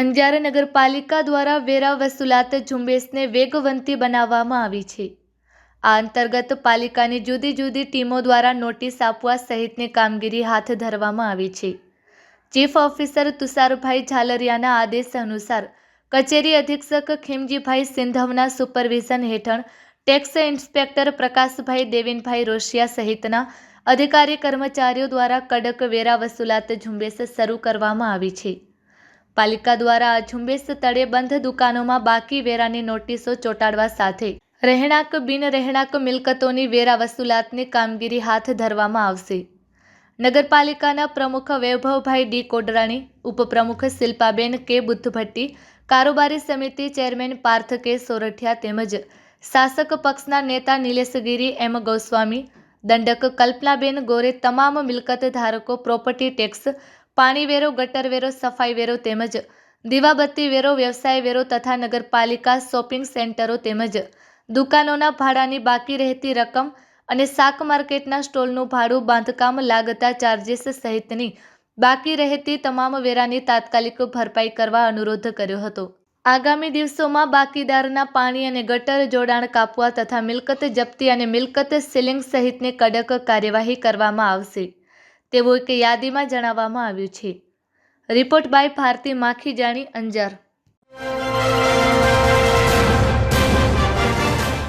અંજાર નગરપાલિકા દ્વારા વેરા વસૂલાત ઝુંબેશને વેગવંતી બનાવવામાં આવી છે. આ અંતર્ગત પાલિકાની જુદી જુદી ટીમો દ્વારા નોટિસ આપવા સહિતની કામગીરી હાથ ધરવામાં આવી છે. ચીફ ઓફિસર તુષારભાઈ ઝાલરિયાના આદેશ અનુસાર કચેરી અધિક્ષક ખીમજીભાઈ સિંધવના સુપરવિઝન હેઠળ ટેક્સ ઇન્સ્પેક્ટર પ્રકાશભાઈ દેવિનભાઈ રોશિયા સહિતના અધિકારી કર્મચારીઓ દ્વારા કડક વેરા વસૂલાત ઝુંબેશ શરૂ કરવામાં આવી છે. પાલિકા દ્વારા ઝુંબેશ તળે બંધ દુકાનોમાં બાકી વેરાની નોટિસો ચોંટાડવા સાથે રહેણાંક બિન રહેણાંક મિલકતોની વેરા વસૂલાતની કામગીરી હાથ ધરવામાં આવશે. નગરપાલિકાના પ્રમુખ વૈભવભાઈ ડી કોડરાણી, ઉપપ્રમુખ શિલ્પાબેન કે બુદ્ધભટ્ટી, કારોબારી સમિતિ ચેરમેન પાર્થ કે સોરઠિયા તેમજ શાસક પક્ષના નેતા નિલેશગીરી એમ ગોસ્વામી, દંડક કલ્પનાબેન ગોરે તમામ મિલકત ધારકો પ્રોપર્ટી ટેક્સ પાણી વેરો, ગટર વેરો, સફાઈ વેરો તેમજ દીવાબત્તી વેરો, વ્યવસાય વેરો તથા નગરપાલિકા શોપિંગ સેન્ટરો તેમજ દુકાનોના ભાડાની બાકી રહેતી રકમ અને શાક માર્કેટના સ્ટોલનું ભાડું, બાંધકામ લાગતા ચાર્જીસ સહિતની બાકી રહેતી તમામ વેરાની તાત્કાલિક ભરપાઈ કરવા અનુરોધ કર્યો હતો. આગામી દિવસોમાં બાકીદારના પાણી અને ગટર જોડાણ કાપવા તથા મિલકત જપ્તી અને મિલકત સીલિંગ સહિતની કડક કાર્યવાહી કરવામાં આવશે. તેવું એક યાદીમાં જણાવવામાં આવ્યું છે. Report by Bharati Makhijani Anjar.